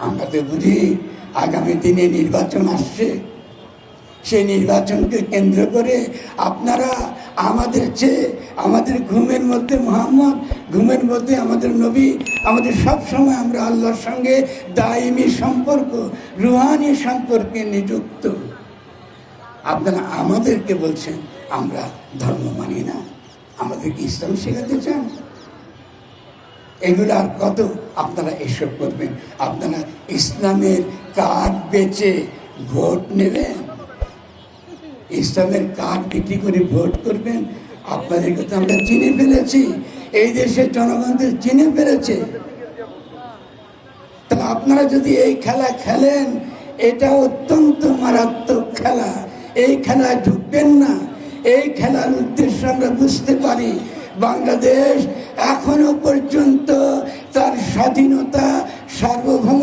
আমরা তো বুঝি আগামী দিনে নির্বাচন আসছে। সেই নির্বাচনকে কেন্দ্র করে আপনারা আমাদের চেয়ে আমাদের ঘুমের মধ্যে মোহাম্মদ, ঘুমের মধ্যে আমাদের নবী, আমাদের সব সময় আমরা আল্লাহর সঙ্গে দায়মি সম্পর্ক, রুহানি সম্পর্কে নিযুক্ত। আপনারা আমাদেরকে বলছেন, আমরা ধর্ম মানি না। আমাদেরকে ইসলাম শেখাতে চান? এগুলো আর কত? আপনারা এসব করবেন। আপনারা ইসলামের কার্ড বেচে ভোট নেবেন? ইসলামের কার্ড বিক্রি করে ভোট করবেন? আপনাদেরকে তো আমরা চিনে ফেলেছি। এই দেশের জনগণদের চিনে ফেলেছে। তাহলে আপনারা যদি এই খেলা খেলেন, এটা অত্যন্ত মারাত্মক খেলা। এই খেলায় ঢুকবেন না। এই খেলার উদ্দেশ্য আমরা বুঝতে পারি। বাংলাদেশ এখনও পর্যন্ত স্বাধীনতা সার্বভৌম